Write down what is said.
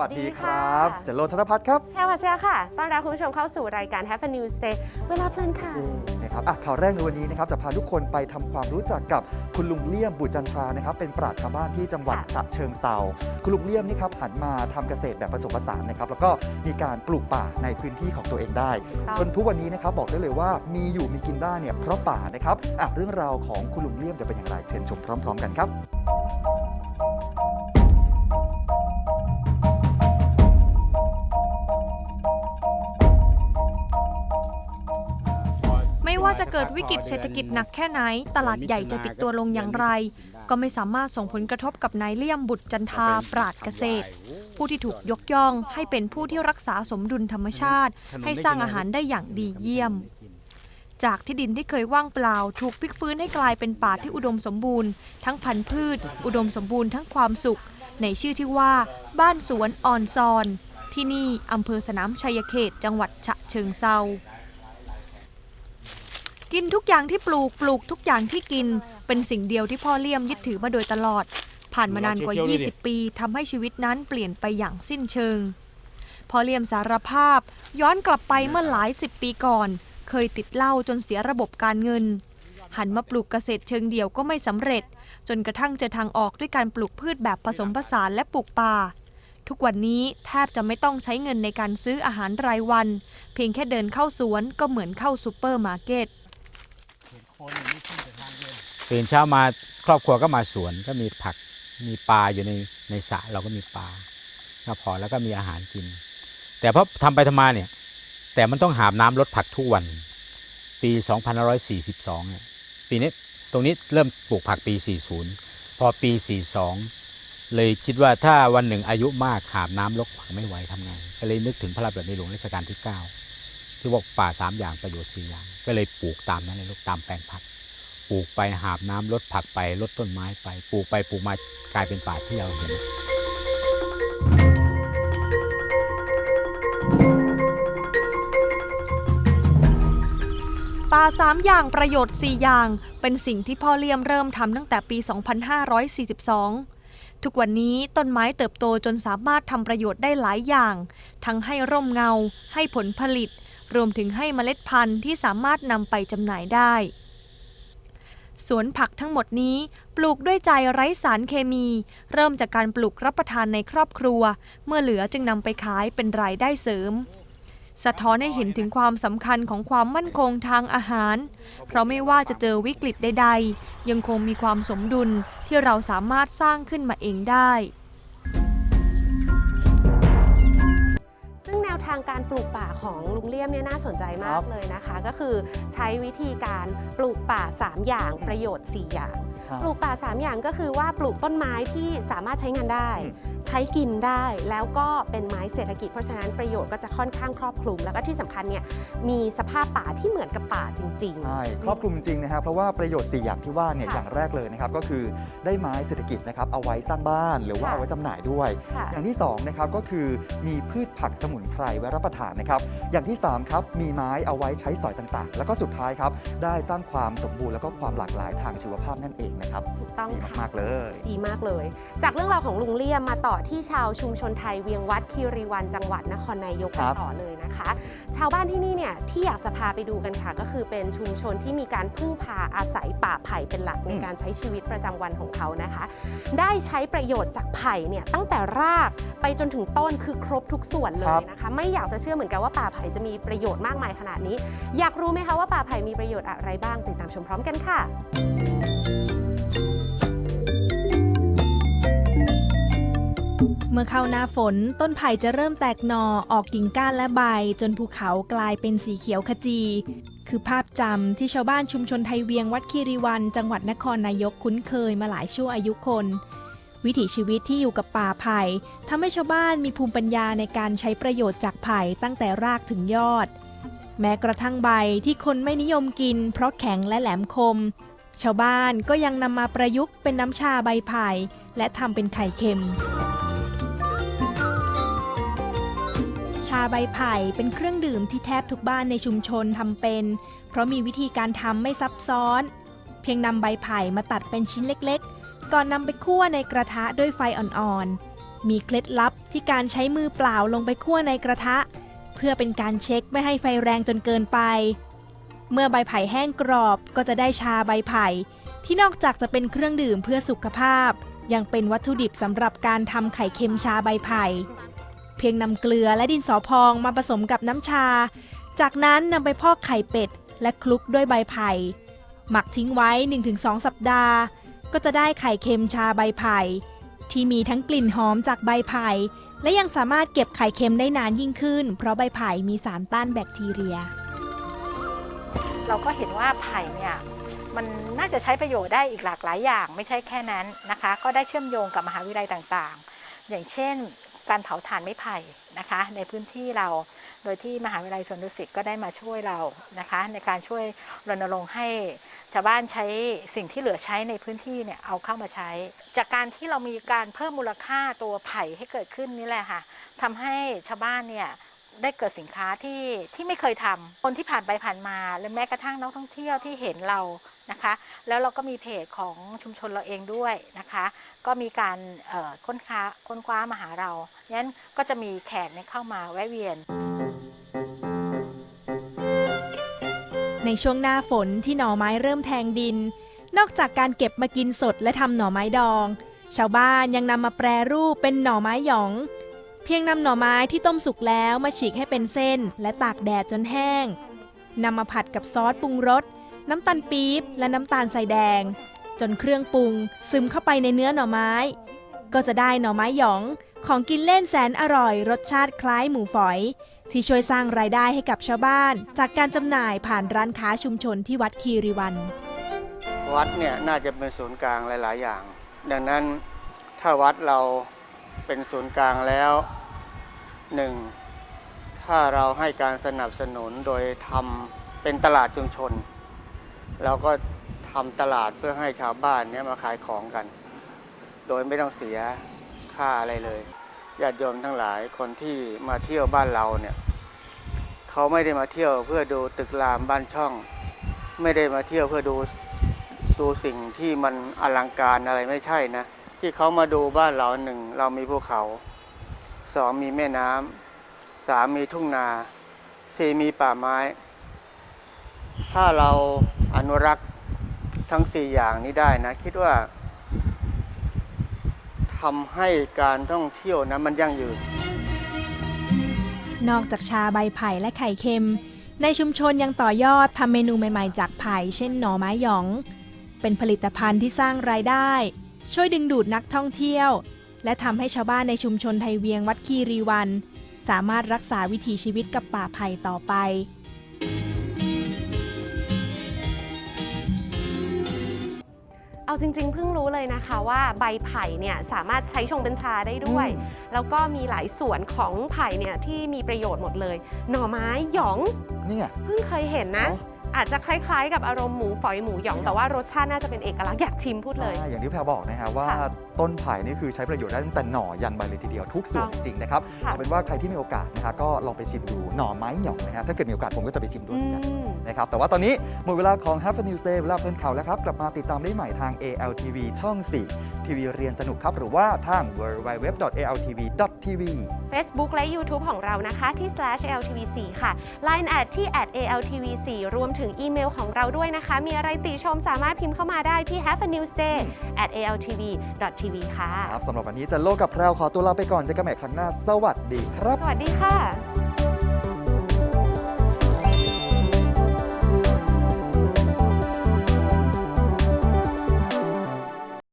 วัสสวัสดีดีคค่ะรับเจโรธนพัฒน์ครับแพรวัชยาค่ะต้อนรับคุณผู้ชมเข้าสู่รายการ Have a News Day เวลาเพลินค่ะนะครับอะข่าวแรกในวันนี้นะครับจะพาทุกคนไปทำความรู้จักกับคุณลุงเลี่ยมบุตรจันทรานะครับเป็นปราชญ์ชาวบ้านที่จังหวัดค่ะฉะเชิงเซาคุณลุงเลี่ยมนี่ครับหันมาทำเกษตรแบบผสมผสานนะครับแล้วก็มีการปลูกป่าในพื้นที่ของตัวเองได้ถูกต้องจนทุกวันนี้นะครับบอกได้เลยว่ามีอยู่มีกินได้เนี่ยเพราะป่านะครับอะเรื่องราวของคุณลุงเลี่ยมจะเป็นอย่างไรเชิญชมพร้อม ๆ กันครับ เกิดวิกฤตเศรษฐกิจหนักแค่ไหน ตลาดใหญ่จะปิดตัวลงอย่างไร ก็ไม่สามารถส่งผลกระทบกับนายเลี่ยมบุตรจันทาปราดเกษตร ผู้ที่ถูกยกย่องให้เป็นผู้ที่รักษาสมดุลธรรมชาติ ให้สร้างอาหารได้อย่างดีเยี่ยม จากที่ดินที่เคยว่างเปล่า ถูกพลิกฟื้นให้กลายเป็นป่าที่อุดมสมบูรณ์ ทั้งพันธุ์พืช อุดมสมบูรณ์ทั้งความสุข ในชื่อที่ว่า บ้านสวนออนซอนที่นี่อำเภอสนามชัยเขต จังหวัดฉะเชิงเซา กินทุกอย่างที่ปลูกปลูกทุกอย่างที่กิน เป็นสิ่งเดียวที่พ่อเลี่ยมยึดถือมาโดยตลอด ผ่านมานานกว่า 20 ปีทำให้ชีวิตนั้นเปลี่ยนไปอย่างสิ้นเชิง พ่อเลี่ยมสารภาพ ย้อนกลับไปเมื่อหลายสิบปีก่อน เคยติดเหล้าจนเสียระบบการเงิน หันมาปลูกเกษตรเชิงเดี่ยวก็ไม่สำเร็จ จนกระทั่งเจอทางออกด้วยการปลูกพืชแบบผสมผสานและปลูกป่าทุกวันนี้แทบจะไม่ต้องใช้เงินในการซื้ออาหารรายวัน เพียงแค่เดินเข้าสวนก็เหมือนเข้าซูเปอร์มาร์เก็ต ตื่นเช้ามาครอบครัวก็มาสวนก็มีผักมีปลาอยู่ในในสระเราก็มีปลาก็พอแล้วก็มีอาหารกิน แต่พอทำไปทำมาเนี่ย แต่มันต้องหาบน้ำลดผักทุกวัน ปี 2542เนี่ยปีนี้ตรงนี้เริ่มปลูกผักปี 40 พอปี 42 เลยคิดว่าถ้าวันหนึ่งอายุมากหาบน้ำลดผักไม่ไหวทำไงก็เลยนึกถึงพระราชบัญญัติในหลวงรัชกาลที่ 9 ที่บอกป่าสามอย่างประโยชน์สี่อย่าง ก็เลยปลูกตามนั้นเลยลูกตามแปลงผัก ปลูกไปหาบน้ำลดผักไปลดต้นไม้ไป ปลูกไปปลูกมากลายเป็นป่าที่เราเห็นป่าสามอย่างประโยชน์4อย่าง เป็นสิ่งที่พ่อเลี่ยมเริ่มทำตั้งแต่ปี 2542 ทุกวันนี้ต้นไม้เติบโตจนสามารถทำประโยชน์ได้หลายอย่าง ทั้งให้ร่มเงา ให้ผลผลิต รวมถึงให้เมล็ดพันธุ์ที่สามารถนำไปจำหน่ายได้ สวนผักทั้งหมดนี้ปลูกด้วยใจไร้สารเคมี เริ่มจากการปลูกรับประทานในครอบครัว เมื่อเหลือจึงนำไปขายเป็นรายได้เสริมสะท้อนให้เห็นถึงความสำคัญของความมั่นคงทางอาหาร เพราะไม่ว่าจะเจอวิกฤตใดๆ ยังคงมีความสมดุลที่เราสามารถสร้างขึ้นมาเองได้ วทางการปลูกป่าของลุงเลี่ยมเนี่ยน่าสนใจมาครักบ เลยนะคะ ก็คือใช้วิธีการปลูกป่า 3 อย่างประโยชน์ 4 อย่าง ครับ ปลูกป่า 3 อย่างก็คือว่าปลูกต้นไม้ที่สามารถใช้งานได้ อืม ใช้กินได้แล้วก็เป็นไม้เศรษฐกิจ เพราะฉะนั้นประโยชน์ก็จะค่อนข้างครอบคลุม แล้วก็ที่สำคัญเนี่ยมีสภาพป่าที่เหมือนกับป่าจริง ใช่ครอบคลุมจริงนะครับเพราะว่าประโยชน์4อย่างที่ว่าเนี่ยค่ะอย่างแรกเลยนะครับก็คือได้ไม้เศรษฐกิจนะครับเอาไว้สร้างบ้านหรือว่าค่ะ เอาไว้จำหน่ายด้วยๆค่ะ อย่างที่2นะครับก็คือมีพืชผักสมุนไพรไว้รับประทานนะครับ อย่างที่ 3 ครับ มีไม้เอาไว้ใช้สอยต่างๆ แล้วก็สุดท้ายครับ ได้สร้างความสมบูรณ์แล้วก็ความหลากหลายทางชีวภาพนั่นเองนะครับถูกต้องดีค่ะมากๆเลย ดีมากเลย จากเรื่องราวของลุงเลี่ยมมาต่อที่ชาวชุมชนไทยเวียงวัดคีรีวันจังหวัดนครนายกกันครับ ต่อเลยนะคะ ชาวบ้านที่นี่เนี่ยที่อยากจะพาไปดูกันค่ะ ก็คือเป็นชุมชนที่มีการพึ่งพาอาศัยป่าไผ่เป็นหลักในการใช้ชีวิตประจำวันของเขานะคะ ได้ใช้ประโยชน์จากไผ่เนี่ยตั้งแต่รากไปจนถึงต้นคือครบทุกส่วนเลยนะคะไม่อยากจะเชื่อเหมือนกันว่าป่าไผ่จะมีประโยชน์มากมายขนาดนี้ อยากรู้ไหมคะว่าป่าไผ่มีประโยชน์อะไรบ้างติดตามชมพร้อมกันค่ะเมื่อเข้าหน้าฝนต้นไผ่จะเริ่มแตกหนอออกกิ่งก้านและใบ จนภูเขากลายเป็นสีเขียวขจี คือภาพจำที่ชาวบ้านชุมชนไทยเวียงวัดคีรีวัน จังหวัดนครนายกคุ้นเคยมาหลายชั่วอายุคน วิถีชีวิตที่อยู่กับป่าไผ่ทำให้ชาวบ้านมีภูมิปัญญาในการใช้ประโยชน์จากไผ่ตั้งแต่รากถึงยอด แม้กระทั่งใบที่คนไม่นิยมกิน เพราะแข็งและแหลมคม ชาวบ้านก็ยังนำมาประยุกต์เป็นน้ำชาใบไผ่และทำเป็นไข่เค็ม ชาใบไผ่เป็นเครื่องดื่มที่แทบทุกบ้านในชุมชนทำเป็น เพราะมีวิธีการทำไม่ซับซ้อน เพียงนำใบไผ่มาตัดเป็นชิ้นเล็กๆ ก่อนนำไปคั่วในกระทะด้วยไฟอ่อนๆ มีเคล็ดลับที่การใช้มือเปล่าลงไปคั่วในกระทะ เพื่อเป็นการเช็คไม่ให้ไฟแรงจนเกินไป เมื่อใบไผ่แห้งกรอบก็จะได้ชาใบไผ่ ที่นอกจากจะเป็นเครื่องดื่มเพื่อสุขภาพ ยังเป็นวัตถุดิบสำหรับการทำไข่เค็มชาใบไผ่ เพียงนำเกลือและดินสอพองมาผสมกับน้ำชา จากนั้นนำไปพอกไข่เป็ดและคลุกด้วยใบไผ่หมักทิ้งไว้ 1-2 สัปดาห์ ก็จะได้ไข่เค็มชาใบไผ่ ที่มีทั้งกลิ่นหอมจากใบไผ่ และยังสามารถเก็บไข่เค็มได้นานยิ่งขึ้น เพราะใบไผ่มีสารต้านแบคทีเรีย เราก็เห็นว่าไผ่เนี่ยมันน่าจะใช้ประโยชน์ได้อีกหลากหลายอย่าง ไม่ใช่แค่นั้นนะคะ ก็ได้เชื่อมโยงกับมหาวิทยาลัยต่างๆ อย่างเช่น การเผาถ่านไม้ไผ่นะคะ ในพื้นที่เราโดยที่มหาวิทยาลัยสวนดุสิตก็ได้มาช่วยเรานะคะ ในการช่วยรณรงค์ให้ ชาวบ้านใช้สิ่งที่เหลือใช้ในพื้นที่เนี่ยเอาเข้ามาใช้ จากการที่เรามีการเพิ่มมูลค่าตัวไผ่ให้เกิดขึ้นนี่แหละค่ะทำให้ชาวบ้านเนี่ยได้เกิดสินค้าที่ที่ไม่เคยทำคนที่ผ่านไปผ่านมาและแม้กระทั่งนักท่องเที่ยวที่เห็นเรานะคะ แล้วเราก็มีเพจของชุมชนเราเองด้วยนะคะ ก็มีการเอ่อค้นค้าค้นคว้ามาหาเรางั้นก็จะมีแขกเข้ามาแวะเวียน ในช่วงหน้าฝนที่หน่อไม้เริ่มแทงดิน นอกจากการเก็บมากินสดและทำหน่อไม้ดอง ชาวบ้านยังนำมาแปรรูปเป็นหน่อไม้หยอง เพียงนำหน่อไม้ที่ต้มสุกแล้วมาฉีกให้เป็นเส้น และตากแดดจนแห้งนำมาผัดกับซอสปรุงรสน้ำตาลปี๊บและน้ำตาลใส่แดง จนเครื่องปรุงซึมเข้าไปในเนื้อหน่อไม้ ก็จะได้หน่อไม้หยองของกินเล่นแสนอร่อย รสชาติคล้ายหมูฝอย ที่ช่วยสร้างรายได้ให้กับชาวบ้าน จากการจำหน่ายผ่านร้านค้าชุมชนที่วัดคีรีวัน วัดเนี่ยน่าจะเป็นศูนย์กลางหลาย ๆ อย่าง ดังนั้นถ้าวัดเราเป็นศูนย์กลางแล้วหนึ่งถ้าเราให้การสนับสนุนโดยทำเป็นตลาดชุมชน เราก็ทำตลาดเพื่อให้ชาวบ้านเนี่ยมาขายของกัน โดยไม่ต้องเสียค่าอะไรเลย ญาติโยมทั้งหลายคนที่มาเที่ยวบ้านเราเนี่ยเขาไม่ได้มาเที่ยวเพื่อดูตึกรามบ้านช่อง ไม่ได้มาเที่ยวเพื่อดูดูสิ่งที่มันอลังการอะไรไม่ใช่นะที่เขามาดูบ้านเราหนึ่งเรามีภูเขาสองมีแม่น้ำสามมีทุ่งนาสี่มีป่าไม้ ถ้าเราอนุรักษ์ทั้งสี่อย่างนี้ได้นะ คิดว่า ทำให้การท่องเที่ยวนะมันยั่งยืน นอกจากชาใบไผ่และไข่เค็ม ในชุมชนยังต่อยอดทำเมนูใหม่ๆ จากไผ่เช่นหน่อไม้หยอง เป็นผลิตภัณฑ์ที่สร้างรายได้ ช่วยดึงดูดนักท่องเที่ยว และทำให้ชาวบ้านในชุมชนไทยเวียงวัดคีรีวัน สามารถรักษาวิถีชีวิตกับป่าไผ่ต่อไป เอาจริง ๆ เพิ่งรู้เลยนะคะว่าใบไผ่เนี่ยสามารถใช้ชงเป็นชาได้ด้วย แล้วก็มีหลายส่วนของไผ่เนี่ยที่มีประโยชน์หมดเลย หน่อไม้หยองนี่ไงเพิ่งเคยเห็นนะเนอะ อาจจะคล้ายๆ กับอารมณ์หมูฝอยหมูหยอง แต่ว่ารสชาติน่าจะเป็นเอกลักษณ์อยากชิมพูดเลย ใช่อย่างที่แพรบอกนะฮะว่าค่ะต้นไผ่นี่คือใช้ประโยชน์ได้ตั้งแต่หน่อยันใบเลยทีเดียวทุกส่วนถูจกต้องริงๆนะครับค่ะ เอาเป็นว่าใครที่มีโอกาสนะฮะก็ลองไปชิมดูหน่อไม้หยองนะฮะถ้าเกิดมีโอกาสผมก็จะไปชิมด้วยอืเหมือนกันม นะครับแต่ว่าตอนนี้หมดเวลาของ Have a News Day เวลาเพลินข่าวแล้วครับกลับมาติดตามได้ใหม่ทาง ALTV ช่อง 4 ทีวีเรียนสนุกครับหรือว่าทาง www.altv.tv Facebook และ YouTube ของเรานะคะที่ /altv4 ค่ะ Line แอดที่ @altv4 รวมถึงอีเมลของเราด้วยนะคะ มีอะไรติชมสามารถพิมพ์เข้ามาได้ที่ have a news day at altv.tv ค่ะ ครับสำหรับวันนี้จะโลกกับแพรวขอตัวลาไปก่อนเจอกันใหม่ครั้งหน้า สวัสดีครับ สวัสดีค่ะ